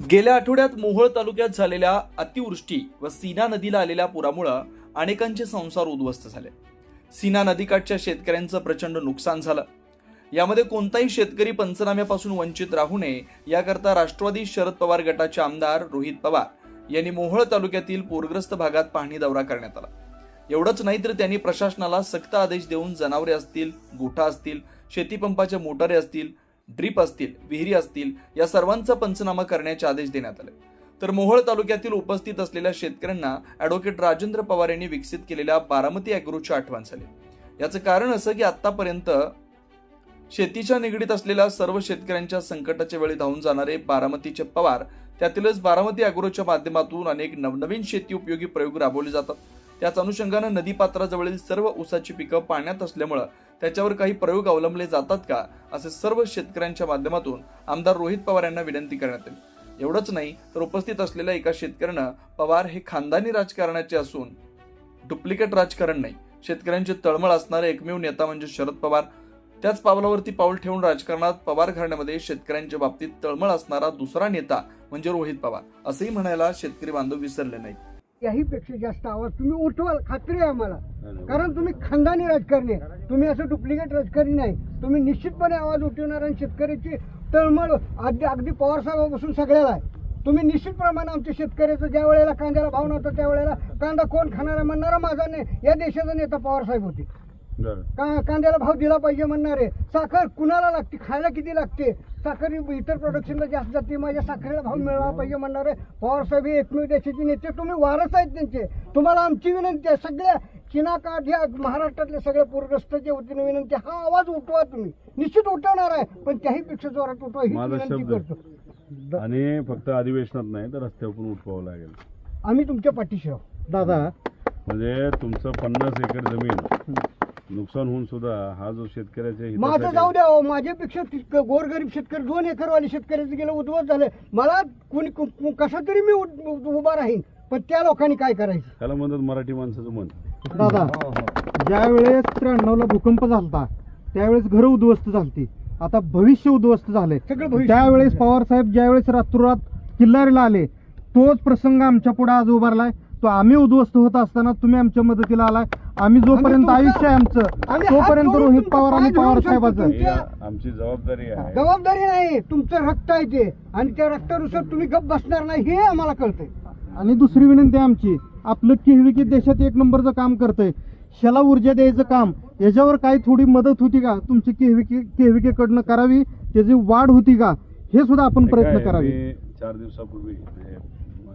गेल्या आठवड्यात मोहोळ तालुक्यात झालेल्या अतिवृष्टी व सीना नदीला आलेल्या पुरामुळं अनेकांचे संसार उद्ध्वस्त झाले. सीना नदीकाठच्या शेतकऱ्यांचं प्रचंड नुकसान झालं. यामध्ये कोणताही शेतकरी पंचनाम्यापासून वंचित राहू नये याकरता राष्ट्रवादी शरद पवार गटाचे आमदार रोहित पवार यांनी मोहोळ तालुक्यातील पूरग्रस्त भागात पाहणी दौरा करण्यात आला. एवढंच नाही तर त्यांनी प्रशासनाला सक्त आदेश देऊन जनावरे असतील गोठा असतील शेतीपंपाच्या मोटारे असतील ड्रीप असतील विहिरी असतील या सर्वांचा पंचनामा करण्याचे आदेश देण्यात आले. तर मोहोळ तालुक्यातील उपस्थित असलेल्या शेतकऱ्यांना ॲडव्होकेट राजेंद्र पवार यांनी विकसित केलेल्या बारामती अॅग्रोची आठवण झाली. याचं कारण असं की आतापर्यंत शेतीच्या निगडीत असलेल्या सर्व शेतकऱ्यांच्या संकटाच्या वेळी धावून जाणारे बारामतीचे पवार त्यातीलच बारामती अॅग्रोच्या माध्यमातून अनेक नवनवीन शेती उपयोगी प्रयोग राबवले जातात. त्याच अनुषंगानं नदीपात्राजवळील सर्व ऊसाची पिकं पाण्यात असल्यामुळं त्याच्यावर काही प्रयोग अवलंबले जातात का असे सर्व शेतकऱ्यांच्या माध्यमातून आमदार रोहित पवार यांना विनंती करण्यात आली. एवढंच नाही तर उपस्थित असलेल्या एका शेतकऱ्यानं पवार हे खानदानी राजकारणाचे असून डुप्लिकेट राजकारण नाही. शेतकऱ्यांची तळमळ असणारे एकमेव नेता म्हणजे शरद पवार. त्याच पावलावरती पाऊल ठेवून राजकारणात पवार घराण्यामध्ये शेतकऱ्यांच्या बाबतीत तळमळ असणारा दुसरा नेता म्हणजे रोहित पवार असंही म्हणायला शेतकरी बांधव विसरले नाही याही पेक्षा जास्त आवाज. तुम्ही उठवाल खात्री आहे आम्हाला. कारण तुम्ही खानदानी राजकारणी आहे. तुम्ही असं डुप्लिकेट राजकारणी नाही. तुम्ही निश्चितपणे आवाज उठवणार आणि शेतकऱ्याची तळमळ अगदी अगदी पवार साहेबापासून सगळ्याला आहे. तुम्ही निश्चित प्रमाणे आमच्या शेतकऱ्याचं ज्या वेळेला कांद्याला भाव नव्हता त्यावेळेला कांदा कोण खाणार म्हणणारा माझा ने या देशाचा नेता पवार साहेब होते. का कांद्याला भाव दिला पाहिजे म्हणणारे? साखर कुणाला लागते? खायला किती लागते? साखर इतर प्रोडक्शनला जास्त जाते माझ्या साखरेला भाव मिळाला पाहिजे म्हणणारे? पवार साहेब हे एकमेव देशाचे नेते तुम्ही वारस आहेत त्यांचे. तुम्हाला आमची विनंती आहे सगळ्या चिनाकाठ ह्या महाराष्ट्रातल्या सगळ्या पूरग्रस्ताच्या वतीने विनंती. हा आवाज उठवा तुम्ही. निश्चित उठवणार आहे पण त्याही पेक्षा जोरात उठवा ही विनंती. करतो. आणि फक्त अधिवेशनात नाही तर रस्त्यावर पण उठवावं लागेल. आम्ही तुमच्या पाठीशी आहोत. दादा. म्हणजे तुमचं पन्नास एकर जमीन नुकसान होऊन सुद्धा हा जो शेतकऱ्याच्या माझं हितासाठी- जाऊ द्या हो, माझ्यापेक्षा तितकं गोरगरीब शेतकरी दोन एकरवाले शेतकऱ्याचं गेलं उद्ध्वस्त झालं. मला कोणी कु- कसा तरी मी उद- उद- उभा राहीन पण त्या लोकांनी काय करायचं? त्याला म्हणतात मराठी माणसाचं मन. दादा ज्या वेळेस त्र्याण्णवला भूकंप झालता त्यावेळेस घर उद्ध्वस्त झालती. आता भविष्य उद्ध्वस्त झाले सगळं भविष्य त्यावेळेस पवार साहेब ज्यावेळेस रात्रोरात किल्लारीला आले तोच प्रसंग आमच्या पुढे आज उभारलाय. तो आम्ही उद्ध्वस्त होत असताना तुम्ही आमच्या मदतीला आलाय. आम्ही जोपर्यंत तुमचं- आयुष्य आहे आमचं आम्ही हात तोपर्यंत जोडून रोहित तुमचं पवार आणि पाय पवार धरून साहेबाचं. ही आमची जबाबदारी आहे. जबाबदारी नाही तुमचं रक्त आहे ते. आणि त्या रक्तानुसार तुम्ही गप बसणार नाही हे आम्हाला कळतंय. आणि दुसरी विनंती आहे आमची आपलं केहविकी देशात एक नंबरचं काम करतंय. ह्याला ऊर्जा द्यायचं काम. याच्यावर काही थोडी मदत होती का? तुमची केहविकी केहविकेकडनं करावी? त्याची वाढ होती का? हे सुद्धा आपण ते प्रयत्न काय, करावे. मी चार दिवसापूर्वी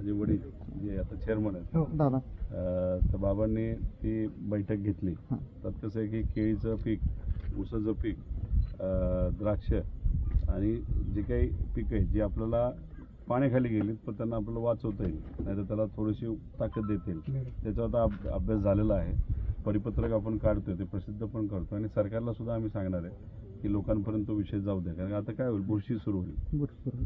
माझे वडील जे आता चेअरमन आहेत. हो. दादा. अं, तर बाबांनी ती बैठक घेतली. त्यात कसं आहे की केळीचं पीक ऊसाचं पीक अं, द्राक्ष आणि जे काही पिकं आहेत जी आपल्याला पाण्याखाली गेलीत पण त्यांना आपल्याला वाचवता येईल. नाहीतर त्याला थोडीशी ताकद देता येईल. त्याचा आता अभ- अभ्यास झालेला आहे. परिपत्रक आपण काढतोय ते प्रसिद्ध पण करतो आणि सरकारला सुद्धा आम्ही सांगणार आहे की लोकांपर्यंत तो विषय जाऊ द्या. कारण आता काय होईल? बुरशी सुरू होईल. बरोबर